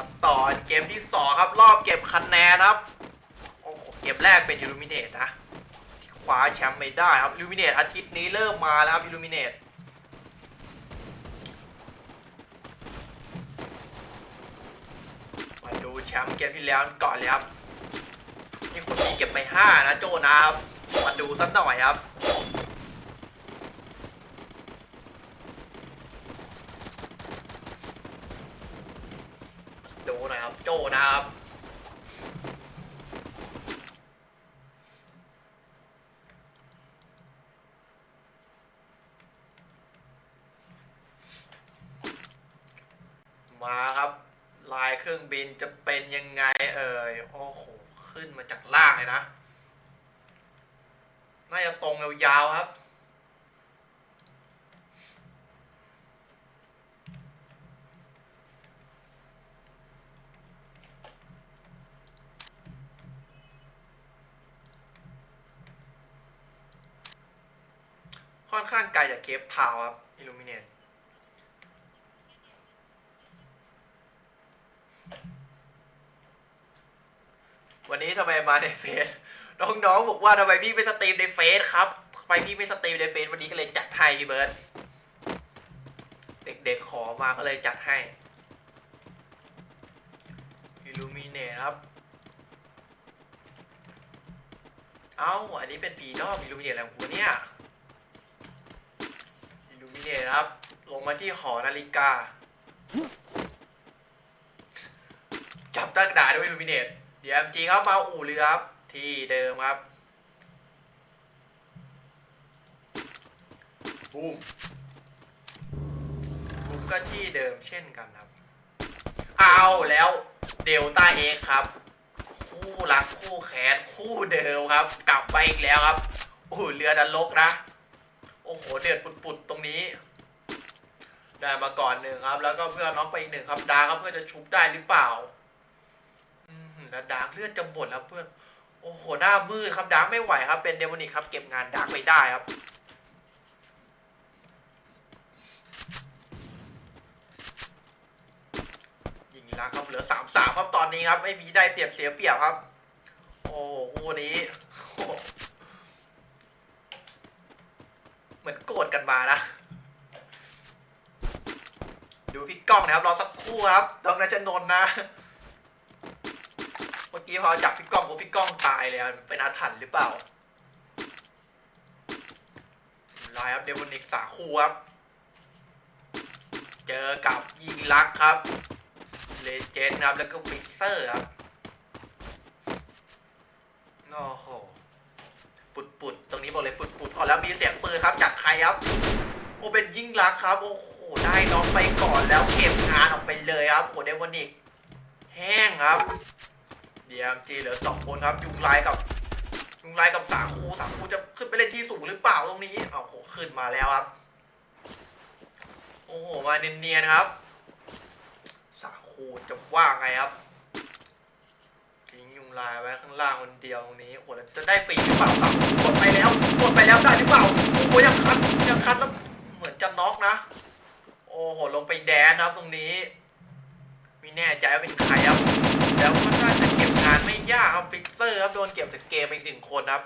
มาต่อเกมที่สองครับ รอบเก็บคะแนนครับ โอ้โห เกมแรกเป็น Illuminate นะที่คว้าแชมป์ไม่ได้ครับ Illuminate อาทิตย์นี้เริ่มมาแล้วครับ Illuminate มาดูแชมป์เกมที่แล้วก่อนเลยครับนี่คนนี้เก็บไปห้านะโจนะครับ มาดูสักหน่อยครับ ดูหน่อยครับ โจ นะครับ มาครับ ลายเครื่องบินจะเป็นยังไงเอ่ย โอ้โห ขึ้นมาจากล่างเลยนะ น่าจะตรงยาวๆครับ ค่อนข้างไก ลจากเคปทาวครับอิลูมิเนตวันนี้ทำไมมาในเฟซน้องๆบอกว่าทำไมพี่ไม่สตรีมในเฟซครับทำไมพี่ไม่สตรีมในเฟซวันนี้ก็เลยจัดให้พี่เบิร์ดเด็กๆขอมาก็เลยจัดให้อิลูมิเนตครับเอ้า อันนี้เป็นฟีดอมอิลูมิเนตอะไรของกูเนี่ย มิเนตครับ ลงมาที่หอนาฬิกา จับตั้งด่าด้วยอิลูมิเนตเดี๋ยวจีเข้ามาอู่เรือครับ ที่เดิมครับบูมบูมก็ที่เดิมเช่นกันครับ เอาแล้วเดลต้าเอกครับ คู่รักคู่แขนคู่เดิมครับ กลับไปอีกแล้วครับ อู่เรือดันลกนะ อ้โห เดือดปุดๆตรงนี้ ได้มาก่อนหนึ่งครับ แล้วก็เพื่อนน้องไปอีกหนึ่งครับดาครับเพื่อจะชุบได้หรือเปล่าแล้วดาร์กเลือดจะหมดแล้วเพื่อน โอ้โห หน้ามืดครับดาร์กไม่ไหวครับ เป็นเดมอนิกครับ เก็บงานดาร์กไม่ได้ครับ ยิงลักครับ เหลือสามสามครับตอนนี้ครับ ไม่มีได้เปรียบเสียเปรียบครับ โอ้โหนี้โอ้โหเห มือนโกรธกันมานะ ดูพี่ก้องนะครับ รอสักครู่ครับต้องนัชนนนะ เมื่อกี้พอจับพี่ก้องปุ๊บพี่ก้องตายเลยเป็นอาถรรพ์หรือเปล่าไลน์ครับเดวอนิกสาคูครับ เจอกับยิงลักครับ เลเจนด์ครับ แล้วก็ฟิกเซอร์ครับ โอ้โห ปุดปุดๆตรงนี้บอกเลยปุดปุดๆพอแล้วมีเสียงปืนครับ จากใครครับ โอเป็นยิ่งรักครับ โอ้โหได้น้องไปก่อนแล้วเก็บงานออกไปเลยครับโอ้เดวอนิกแห้งครับเดียมจีเหลือสองคนครับยุงลายกับยุงลายกับสาคูสาคูจะขึ้นไปเล่นที่สูงหรือเปล่าตรงนี้เอาโหขึ้นมาแล้วครับ โอ้โหมาเนียนๆครับ สาคูจะว่าไงครับ ลายไว้ข้างล่างคนเดียวตรงนี้โอ้โหแล้วจะได้ฟรีหรือเปล่าสาคูกดไปแล้วกดไปแล้วได้หรือเปล่าโอ้โหยังคัดยังคัดแล้วเหมือนจะน็อกนะ โอ้โหลงไปแดนนะครับตรงนี้ม่แน่ใจว่าเป็นใครครับแล้วก็น่าจะเก็บงานไม่ยากครับฟิกเซอร์ครับโดนเก็บจากเกมไปอีกหนึ่งคนครับ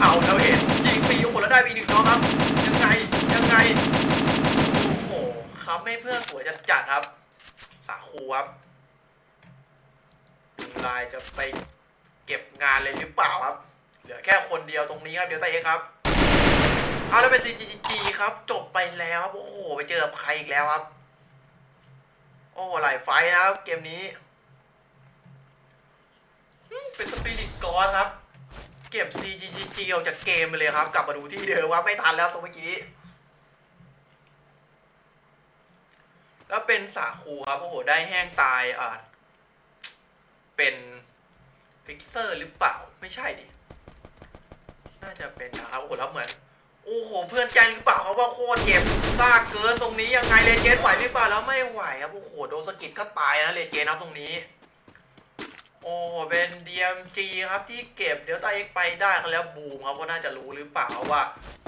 เอาแล้วเห็นยิงฟรีโอ้โหแล้วได้ไปอีกหนึ่งน้องครับ ยังไงยังไงโอ้โหครับไม่เพื่อนสวยจัดจัดครับสาคูครับ ยุงลายจะไปเก็บงานเลยหรือเปล่าครับ เหลือแค่คนเดียวตรงนี้ครับเดี๋ยวตาเองครับเอาแล้วเป็น CGG ครับ จบไปแล้วครับโอ้โหไปเจอกับใครอีกแล้วครับ โอ้หลายไฟท์นะครับ เกมนี้อืมเป็นสปิริตกอนครับ เก็บ CGG ออกจากเกมไปเลยครับ กลับมาดูที่เดิมว่าไม่ทันแล้วตรงเมื่อกี้แล้วเป็นสาคูครับโอ้โหได้แห้งตายอ่าเป็น ฟิกเซอร์หรือเปล่าไม่ใช่ดิ น่าจะเป็นนะครับโอ้โหแล้วเหมือน โอ้โห เพื่อนใจหรือเปล่าเขาว่าโคตรเจ็บซากเกินตรงนี้ยังไงเลเจนไหวหรือเปล่าแล้วไม่ไหวครับโอ้โหโดนสกิดก็ตายนะเลเจนครับตรงนี้ โอ้โหเป็น DMG ครับที่เก็บเดี๋ยวตาเอ็กไปได้กันแล้วบูมครับก็น่าจะรู้หรือเปล่าว่า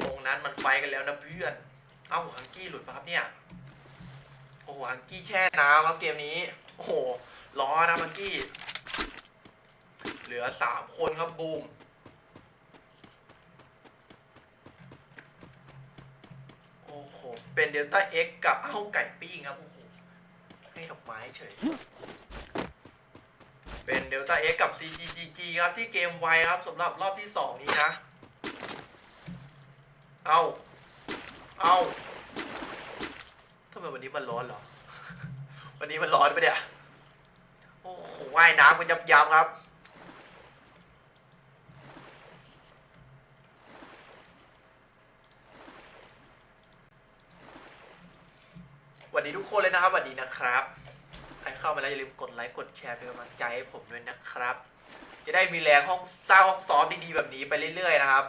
ตรงนั้นมันไฟกันแล้วนะเพื่อน เอ้าฮังกี้หลุดปะครับเนี่ยโอ้โหฮังกี้แช่น้ำครับเกมนี้ โอ้โหล้อนะฮังกี้ เหลือสามคนครับบูมโอ้โห เป็นเดลต้าเอ็กกับเอ้าไก่ปิ้งครับ โอ้โหให้ดอกไม้เฉย เป็นเดลต้าเอ็กกับ CGGG ครับที่เกมไวครับสำหรับรอบที่สองนี้นะ เอาเอาทำไมวันนี้มันร้อนเหรอ วันนี้มันร้อนไปเนี่ย โอ้โหว่ายน้ำกันยับยับครับ วัสดีทุกคนเลยนะครับสวัสดีนะครับ ใครเข้ามาแล้วอย่าลืมกดไลค์กดแชร์เป็นกำลังใจให้ผมด้วยนะครับ จะได้มีแรงห้องสร้างห้องซ้อมดีๆแบบนี้ไปเรื่อยๆนะครับ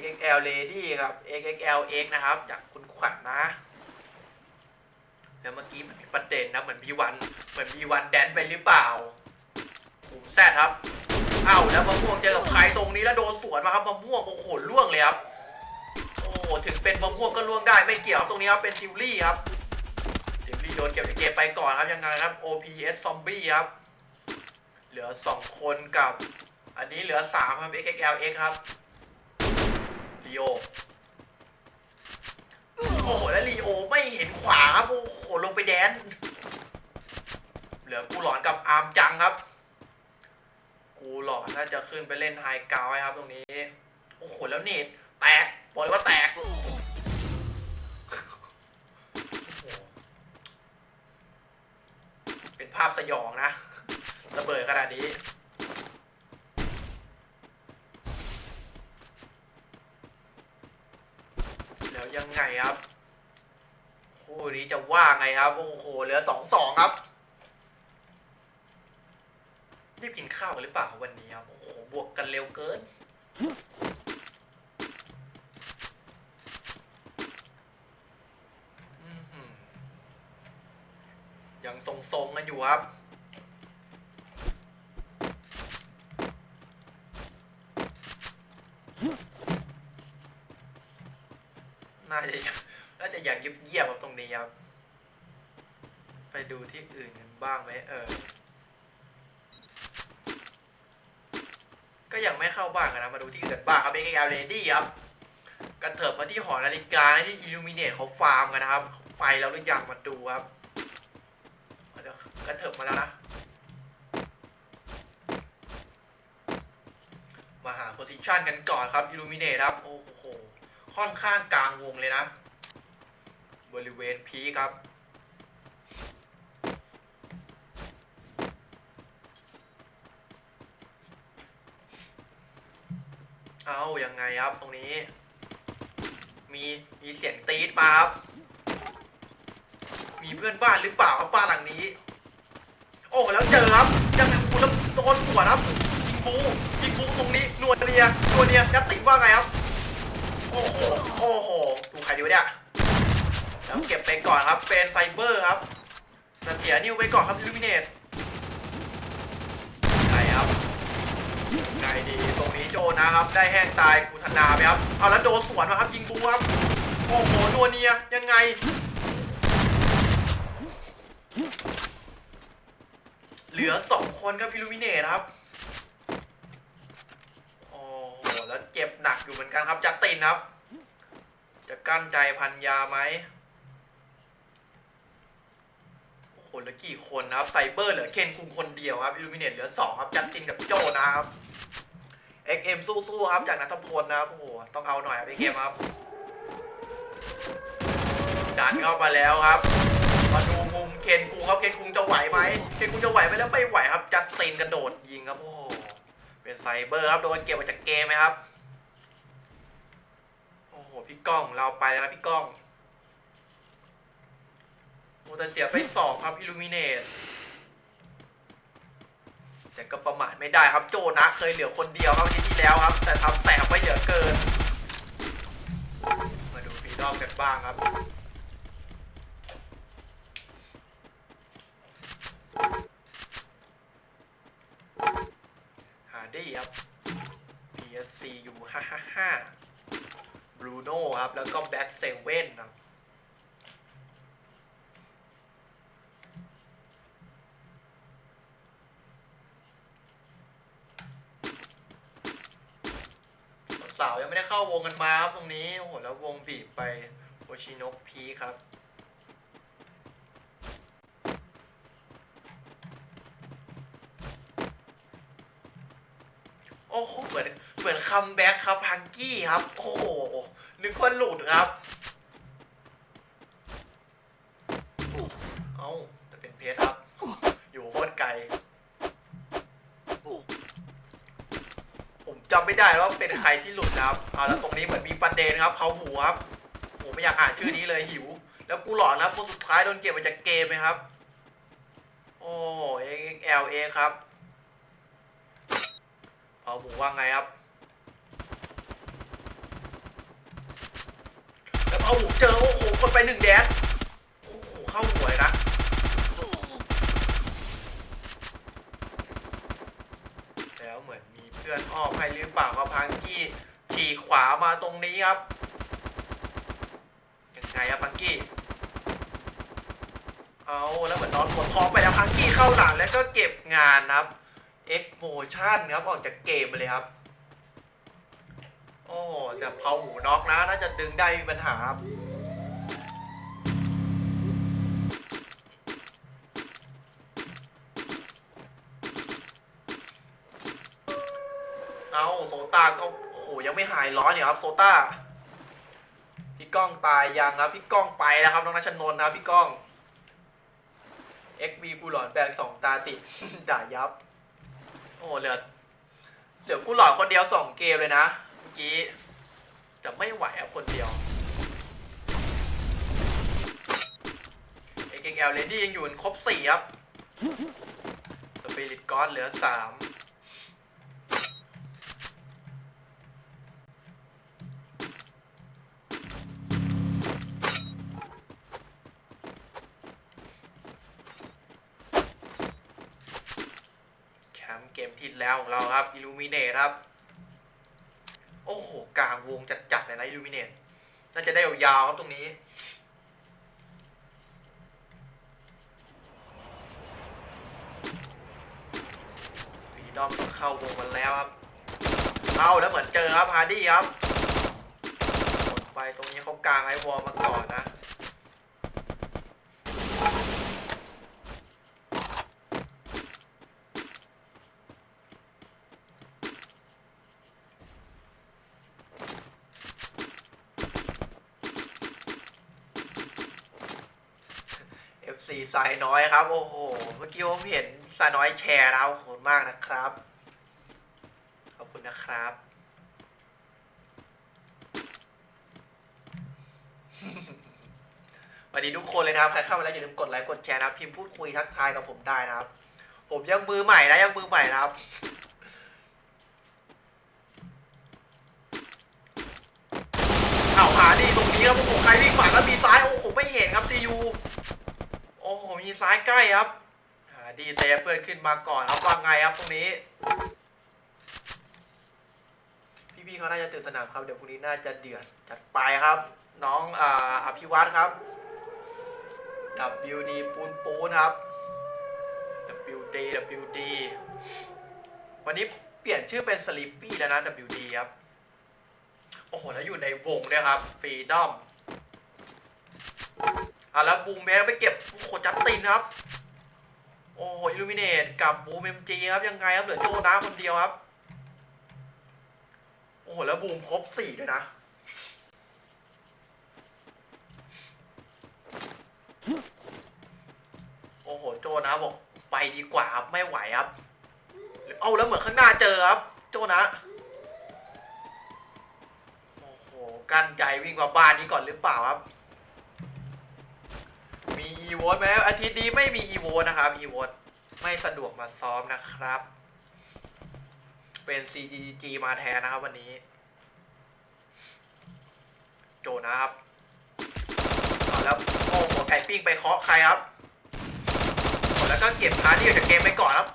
XXL Lady ครับ XXL X นะครับ จากคุณขวัญนะ แล้วเมื่อกี้มันมีประเด็นนะเหมือนมีวันเหมือนมีวันแดนไปหรือเปล่าผมแซดครับ เอ้าแล้วมะม่วงเจอกับใครตรงนี้แล้วโดนสวนมาครับมะม่วงโอ้โหล่วงเลยครับ หถึงเป็นมะม่วงก็ล่วงได้ไม่เกี่ยวตรงนี้ครับเป็นทิวลี่ครับทิวลี่โดนเก็บเก็บไปก่อนครับยังไงครับ OPS Zombie ครับเหลือสองคนกับ อันนี้เหลือสามครับ XXL X ครับลีโอโอ้โหแล้วลีโอไม่เห็นขวาครับโอ้โหลงไปแดน เหลือกูหลอนกับอาร์มจังครับ กูหลอนน่าจะขึ้นไปเล่นไฮกาวครับตรงนี้ โอ้โหแล้วเนตแตก บอกเลยว่าแตก เป็นภาพสยองนะ ระเบิดขนาดนี้แล้วยังไงครับ คู่นี้จะว่าไงครับ โอ้โห เหลือสองสองครับ รีบกินข้าวกันหรือเปล่าวันนี้ครับ โอ้โห บวกกันเร็วเกิน อื้อหือ ยังทรงๆกันอยู่ครับ น่าจะยังน่าจะอยังยิบเยียบๆครับตรงนี้ครับ ไปดูที่อื่นกันบ้างไหมเออ ก็ยังไม่เข้าบ้านกันนะ มาดูที่อื่นบ้างครับ XL Lady ครับกระเถิบมาที่หอนาฬิกาที่ Illuminate เขาฟาร์มกันนะครับ ไปแล้วหรือยังมาดูครับ กระเถิบมาแล้วนะ มาหาโพซิชันกันก่อนครับ Illuminate ครับ โอ้โห ค่อนข้างกลางวงเลยนะ บริเวณพีครับเอายังไงครับ ตรงนี้ มีมีเสียงตีดมาครับ มีเพื่อนบ้านหรือเปล่าครับบ้านหลังนี้ อ้แล้วเจอครับยังไงคุณแล้วโดนสวนครับยิงบูยิงบูตรงนี้นวลเนียนวลเนียยัดติว่าไงครับโอ้โหโอ้โหดูใครดีวะเนี่ยแล้วเก็บไปก่อนครับเป็นไซเบอร์ครับแต่เสียนิวไปก่อนครับอิลูมิเนตใช่ครับไงดีตรงนี้โจนะครับ ได้แห้งตายกูธนาไปครับเอาแล้วโดนสวนมาครับยิงบูครับโอ้โหนัวเนียยังไง เหลือสองคนครับอิลูมิเนตครับ โอ้โห แล้วเจ็บหนักอยู่เหมือนกันครับจัดตินครับ จะกั้นใจพันยาไหมโอ้โหเหลือกี่คนนะครับไซเบอร์เหลือเคนคุงคนเดียวครับอิลูมิเนตเหลือสองครับจัดตินกับโจนะครับ XM สู้ๆครับจากนัทพลนะครับโอ้โหต้องเอาหน่อยครับ XM ครับดันเข้ามาแล้วครับมาดู เคนคุงครับเคนคุงจะไหวไหมเคนคุงจะไหวไหมแล้วไม่ไหวครับ จัดตินกระโดดยิงครับโอ้โหเป็นไซเบอร์ครับโดนเก็บออกจากเกมไหมครับโอ้โหพี่ก้องเราไปแล้วพี่ก้องโอ้แต่เสียไปสองครับอิลูมิเนตแต่ก็ประมาทไม่ได้ครับโจนะเคยเหลือคนเดียวครับทิตย์ที่แล้วครับ แต่ทำแสบไปเยอะเกิน มาดูฟีดอมกันบ้างครับ ครับ BSC อยู่ฮ่าฮ่าฮ่าบรูโน่ครับ แล้วก็แบ็กเซเว่นครับสาวยังไม่ได้เข้าวงกันมาครับตรงนี้ โอ้โห แล้ววงบีบไปโอชินกพีครับ อ้โหเหมือนเหมือนคัมแบ็กครับฮังกี้ครับ โอ้โห นึกว่าหลุดครับ เอ้าแต่เป็นเพชรครับ อยู่โคตรไกล ผมจำไม่ได้แล้วว่าเป็นใครที่หลุดนะครับเอาแล้วตรงนี้เหมือนมีประเด็นครับ เขาหูครับผมไม่อยากอ่านชื่อนี้เลยหิว แล้วกูหลอนนะครับคนสุดท้ายโดนเก็บมาจากเกมไหมครับ โอ้เอ็กเอลเอครับ หมูว่าไงครับแล้วเอาหมูเจอโอ้โหคนไปหนึ่งแดนโอ้โหเข้าหวยนะแล้วเหมือนมีเพื่อนอ้อมให้หรือเปล่าครับพังกี้ฉีกขวามาตรงนี้ครับยังไงครับพังกี้เอาแล้วเหมือนนอนปวดท้องไปแล้วพังกี้เข้าหลังแล้วก็เก็บงานครับ โมชั่นครับออกจากเกมไปเลยครับ โอ้จะเผาหมูน็อกนะน่าจะดึงได้มีปัญหาครับเอาโซต้าก็โหยังไม่หายร้อนเนี่ยครับโซต้าพี่ก้องตายยังครับพี่ก้องไปแล้วครับน้องนัชนนท์นะพี่ก้อง XV กูหลอนแบกสองตาติดด่ายับ อ้เหลือเหลือกูหลอดคนเดียวสองเกมเลยนะเมื่อกี้จะไม่ไหวครับคนเดียวเอเกงแอลเลดี้ยังอยู่กันครบสี่ครับสปิริตก้อนเหลือสาม เกมที่แล้วของเราครับ Illuminate ครับ โอ้โห กลางวงจัดๆเลยนะ Illuminate น่าจะได้ยาวๆครับตรงนี้ฟีดอมเข้าวงกันแล้วครับเอาแล้วเหมือนเจอครับฮาร์ดี้ครับไปตรงนี้เขากลางไอวอลมาก่อนนะ FC สายน้อยครับ โอ้โห เมื่อกี้ผมเห็นสายน้อยแชร์แล้วขอบคุณมากนะครับ ขอบคุณนะครับสวัสดีทุกคนเลยนะครับ ใครเข้ามาแล้วอย่าลืมกดไลค์ กดแชร์นะครับ พิมพ์พูดคุยทักทายกับผมได้นะครับ ผมยังมือใหม่นะยังมือใหม่นะครับ เอาหาดีตรงนี้ครับโอ้โหใครวิ่งผ่านแล้วมีซ้ายโอ้โหไม่เห็นครับซียูโอ้โหมี ซ้ายใกล้ครับดีเซฟเพื่อนขึ้นมาก่อนครับว่าไงครับตรงนี้ พี่ๆเขาน่าจะตื่นสนามครับ เดี๋ยวพรุ่งนี้น่าจะเดือดจัดไปครับ น้องอ่าอภิวัตครับ WD ปูนปูนครับ WD WD วันนี้เปลี่ยนชื่อเป็น Sleepy แล้วนะ WD ครับ โอ้โห แล้วอยู่ในวงด้วยครับฟรีด อะแล้วบูมแมนไปเก็บโอ้โหจัดตินครับ โอ้โหอิลูมิเนตกับบูมเอ็มจีครับยังไงครับเหลือโจนะคนเดียวครับ โอ้โหแล้วบูมครบสี่ด้วยนะโอ้โหโจนะบอกไปดีกว่าครับไม่ไหวครับ เอาแล้วเหมือนข้างหน้าเจอครับ โจนะโอ้โหกันใจวิ่งมาบ้านนี้ก่อนหรือเปล่าครับ อีโวตไหมอาทิตย์นี้ไม่มีอีโวตนะครับอีโวตไม่สะดวกมาซ้อมนะครับ เป็น CGG มาแทนนะครับวันนี้ โจนะครับแล้วโอ้โหไก่ปิ้งไปเคาะใครครับ แล้วก็เก็บฮาร์ดี้ออกจากเกมไปก่อนครับ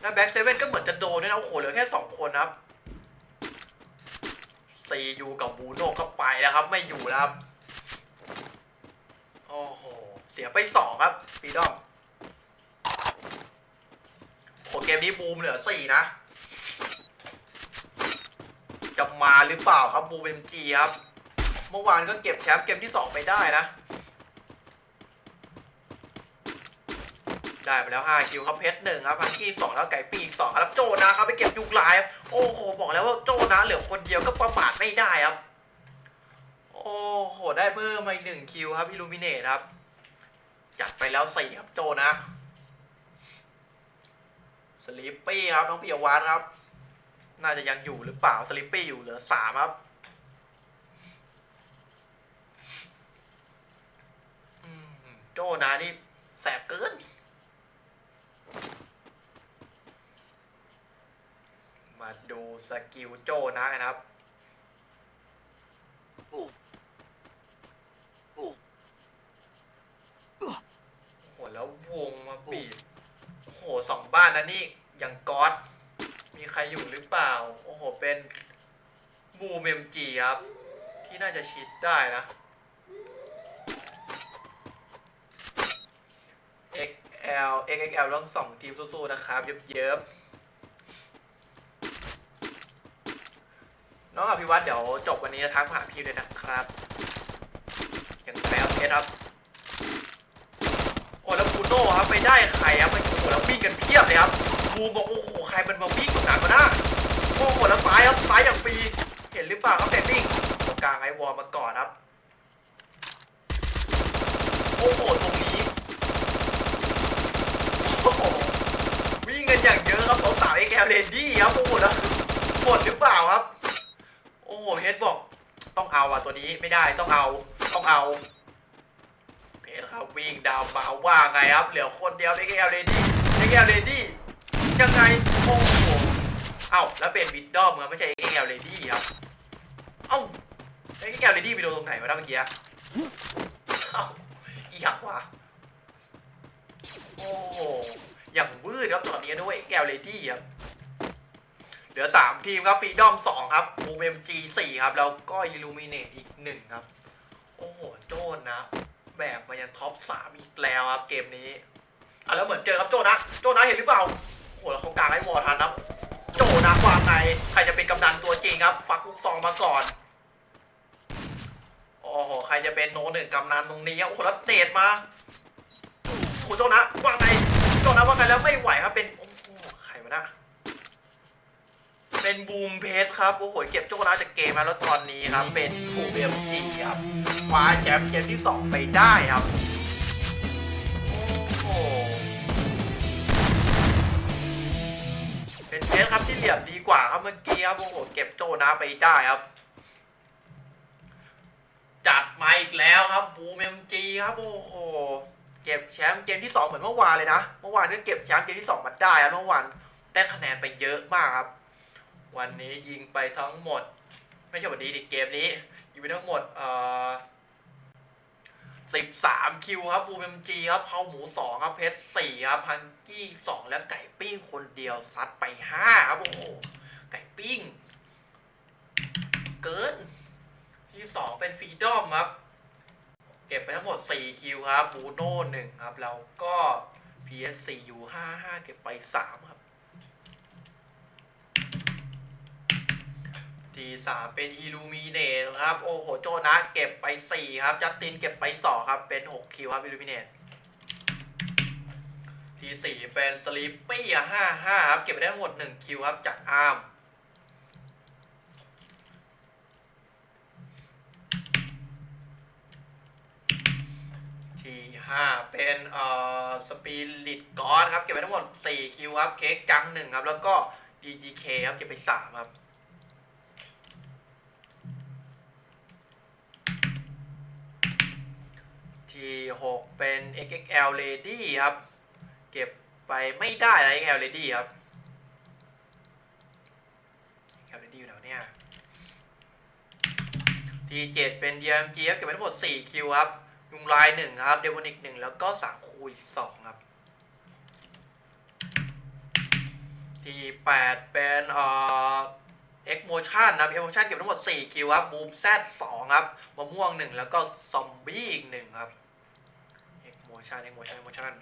แล้วแบ็กเซเว่นก็เหมือนจะโดนด้วยนะโอ้โหเหลือแค่สองคนครับซียูกับบูโน่ก็ไปแล้วครับ ไม่อยู่แล้วครับ โอ้โห เสียไปสองครับฟีดอมโหเกมนี้บูมเหลือสี่นะ จะมาหรือเปล่าครับบูมเอ็มจีครับ เมื่อวานก็เก็บแชมป์เกมที่2ไปได้นะ ได้ไปแล้ว5คิวครับเพชรหนึ่งครับพังกี้สองแล้วไก่ปีกสองครับโจนะครับไปเก็บยุกลายโอ้โหบอกแล้วว่าโจนะเหลือคนเดียวก็ประมาทไม่ได้ครับ โอ้โหได้เพิ่มมาอีกหนึ่งคิวครับอิลูมิเนตครับ จัดไปแล้วสี่ครับโจนะสลิปปี้ครับ น้องปิยวัฒน์ครับ น่าจะยังอยู่หรือเปล่าสลิปปี้อยู่เหลือสามครับโจนะนี่แสบเกิน มาดูสกิลโจนะกันครับโอ้ โหแล้ววงมาบีบโอ้โหสองบ้านนะนี่อย่างก๊อตมีใครอยู่หรือเปล่า โอ้โห เป็นบูมเอ็มจีครับ ที่น่าจะชิดได้นะ XL XXL ต้องสองทีมสู้ๆนะครับ เยิบๆน้องอภิวัตเดี๋ยวจบวันนี้จะทักมาหาพี่ด้วยนะครับ อย่างแป๊บเพชรครับ โน่ครับไปได้ใครครับมันโอ้โหแล้ววิ่งกันเพียบเลยครับบูมบอกโอ้โหใครมันมาวิ่งตรงนั้นมาหน้าโอ้โหแล้วซ้ายครับซ้ายอย่างฟรีเห็นหรือเปล่าครับแต่วิ่งตรงกลางไอ้วอลมาก่อนครับโอ้โหตรงนี้โอ้โหวิ่งกันอย่างเยอะครับสาวสาวเอ็กแอลเลนดี้ครับโอ้โหแล้วหมดหรือเปล่าครับ โอ้โหเฮดบอกต้องเอาอะตัวนี้ไม่ได้ต้องเอาต้องเอา เพชรครับวิ่งดาวมาว่าไงครับ เหลือคนเดียวเอ็กเอลเลดี้เอ็กเอลเลดี้ยังไงโอ้โหเอ้าแล้วเป็นวิดดอมครับไม่ใช่เอ็กเอลเลดี้ครับเอ้าเอ็กเอลเลดี้ไปโดนตรงไหนวะนะเมื่อกี้อะเอ้าอีหักวะโอ้อย่างวืดครับตอนนี้ด้วยเอ็กเอลเลดี้ครับเหลือสามทีมครับฟรีดอมสองครับบูมเอ็มจีสี่ครับ แล้วก็อิลูมิเนตอีกหนึ่งครับ โอ้โห โจนนะ แบกมายันท็อปสามอีกแล้วครับเกมนี้อะแล้วเหมือนเจอครับโจนะโจนะเห็นหรือเปล่าโอ้โหแล้วเขากลางให้วอร์ทันครับ โจนะวางไงใครจะเป็นกำนันตัวจริงครับ ฟักลูกซองมาก่อนโอ้โหใครจะเป็นโนหนึ่งกำนันตรงนี้โอ้โหแล้วเตะมาโอ้โหโจนะวางไงโจนะวางไงแล้วไม่ไหวครับเป็นโอ้โหใครวะนะ เป็นบูมเพชรครับโอ้โหเก็บโจนะจากเกมมาแล้วตอนนี้ครับ เป็นบูมเอ็มจีครับคว้าแชมป์เกมที่ 2 ไปได้ครับโอ้โหเป็นเพชรครับที่เหลี่ยมดีกว่าครับเมื่อกี้ครับโอ้โหเก็บโจนะไปได้ครับ จัดมาอีกแล้วครับบูมเอ็มจีครับโอ้โหเก็บแชมป์เกมที่2เหมือนเมื่อวานเลยนะ เมื่อวานก็เก็บแชมป์เกมที่2มาได้ครับเมื่อวานได้คะแนนไปเยอะมากครับ วันนี้ยิงไปทั้งหมด ไม่ใช่วันนี้ดิเกมนี้ ยิงไปทั้งหมดเอ่อสิบสามคิวครับบูมเอ็มจีครับเผาหมูสองครับเพชรสี่ครับฮังกี้สองแล้วไก่ปิ้งคนเดียวซัดไปห้าครับโอ้โหไก่ปิ้ง เกินที่สองเป็นฟรีดอมครับ เก็บไปทั้งหมดสี่คิวครับบูโน่หนึ่งครับ แล้วก็ PS4 อยู่ห้าห้าเก็บไปสามครับ ทีสามเป็นอิลูมิเนตครับ โอ้โหโจนะเก็บไป4ครับ จัสตินเก็บไป2ครับ เป็น6คิวครับอิลูมิเนตทีสี่เป็นสลิปปี้ห้าห้าครับ เก็บไปได้ทั้งหมด1คิวครับ จากอาร์มทีห้าเป็นเอ่อสปิริตกอดครับ เก็บไปทั้งหมด4คิวครับ เค้กจังหนึ่งครับ แล้วก็ดี DGK ครับ เก็บไป3ครับ ทีหกเป็น XXL Lady ครับ เก็บไปไม่ได้นะ XXL Lady ครับ XXL Lady อยู่ไหนวเนี่ยทีเจ็ดเป็น DMG ครับเก็บไปทั้งหมด 4 คิวครับ ยุงลาย 1 ครับ เดวอนิก 1 แล้วก็สามคูอีก2ครับทีแปดเป็นเอ่อ X Motion นะ X Motion เก็บทั้งหมด 4 คิวครับบูม Z 2ครับมะม่วง 1 แล้วก็ซอมบี้อีก1ครับ Motion X Motion X Motion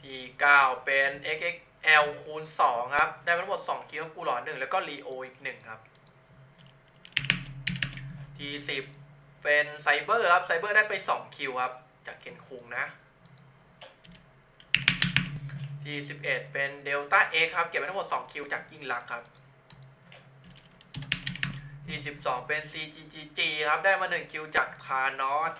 ที่ 9 เป็น XX L คูณ 2 ครับ ได้ทั้งหมด 2 คิวครับกูหลอหนึ่งแล้วก็รีโออีกหนึ่งครับ ทีสิบเป็นไซเบอร์ครับ ไซเบอร์ได้ไป 2 คิวครับ จากเคนคุงนะ ทีสิบเอ็ดเป็นเดลต้าเอครับ เก็บไปทั้งหมด 2 คิวจากยิ่งลักครับทีสิบสองเป็น CGGG ครับ ได้มา 1 คิวจากคานอส